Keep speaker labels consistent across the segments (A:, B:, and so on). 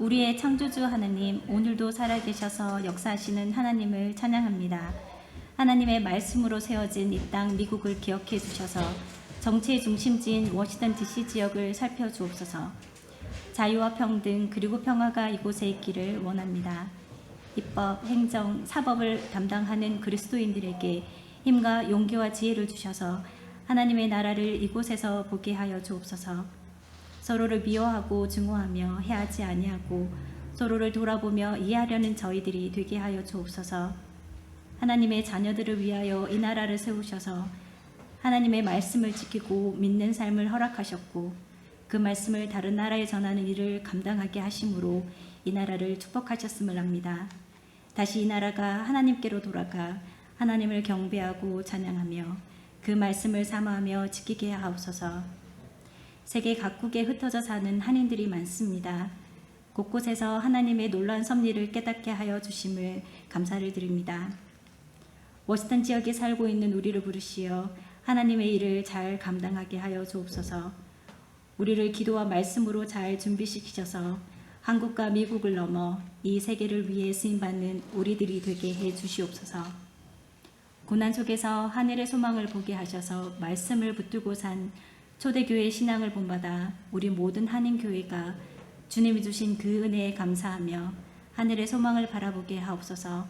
A: 우리의 창조주 하나님, 오늘도 살아계셔서 역사하시는 하나님을 찬양합니다. 하나님의 말씀으로 세워진 이 땅 미국을 기억해 주셔서 정치의 중심지인 워싱턴 DC 지역을 살펴주옵소서. 자유와 평등 그리고 평화가 이곳에 있기를 원합니다. 입법, 행정, 사법을 담당하는 그리스도인들에게 힘과 용기와 지혜를 주셔서 하나님의 나라를 이곳에서 보게 하여 주옵소서. 서로를 미워하고 증오하며 해하지 아니하고 서로를 돌아보며 이해하려는 저희들이 되게 하여 주옵소서. 하나님의 자녀들을 위하여 이 나라를 세우셔서 하나님의 말씀을 지키고 믿는 삶을 허락하셨고 그 말씀을 다른 나라에 전하는 일을 감당하게 하심으로 이 나라를 축복하셨음을 압니다. 다시 이 나라가 하나님께로 돌아가 하나님을 경배하고 찬양하며 그 말씀을 사모하며 지키게 하옵소서. 세계 각국에 흩어져 사는 한인들이 많습니다. 곳곳에서 하나님의 놀라운 섭리를 깨닫게 하여 주심을 감사를 드립니다. 워싱턴 지역에 살고 있는 우리를 부르시어 하나님의 일을 잘 감당하게 하여 주옵소서. 우리를 기도와 말씀으로 잘 준비시키셔서 한국과 미국을 넘어 이 세계를 위해 쓰임받는 우리들이 되게 해 주시옵소서. 고난 속에서 하늘의 소망을 보게 하셔서 말씀을 붙들고 산 초대교회 신앙을 본받아 우리 모든 한인교회가 주님이 주신 그 은혜에 감사하며 하늘의 소망을 바라보게 하옵소서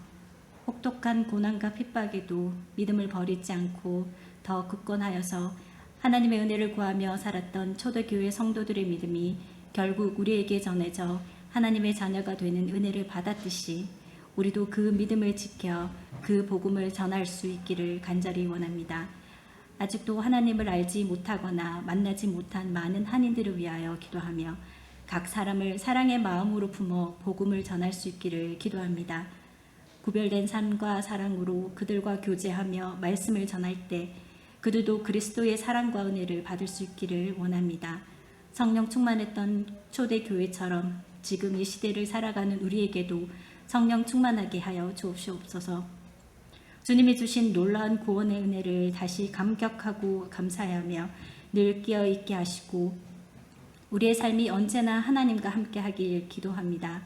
A: 혹독한 고난과 핍박에도 믿음을 버리지 않고 더 굳건하여서 하나님의 은혜를 구하며 살았던 초대교회 성도들의 믿음이 결국 우리에게 전해져 하나님의 자녀가 되는 은혜를 받았듯이 우리도 그 믿음을 지켜 그 복음을 전할 수 있기를 간절히 원합니다. 아직도 하나님을 알지 못하거나 만나지 못한 많은 한인들을 위하여 기도하며 각 사람을 사랑의 마음으로 품어 복음을 전할 수 있기를 기도합니다. 구별된 삶과 사랑으로 그들과 교제하며 말씀을 전할 때 그들도 그리스도의 사랑과 은혜를 받을 수 있기를 원합니다. 성령 충만했던 초대 교회처럼 지금 이 시대를 살아가는 우리에게도 성령 충만하게 하여 주옵시옵소서. 주님이 주신 놀라운 구원의 은혜를 다시 감격하고 감사하며 늘 깨어 있게 하시고 우리의 삶이 언제나 하나님과 함께 하길 기도합니다.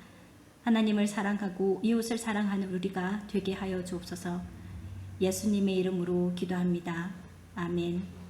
A: 하나님을 사랑하고 이웃을 사랑하는 우리가 되게 하여 주옵소서. 예수님의 이름으로 기도합니다. 아멘.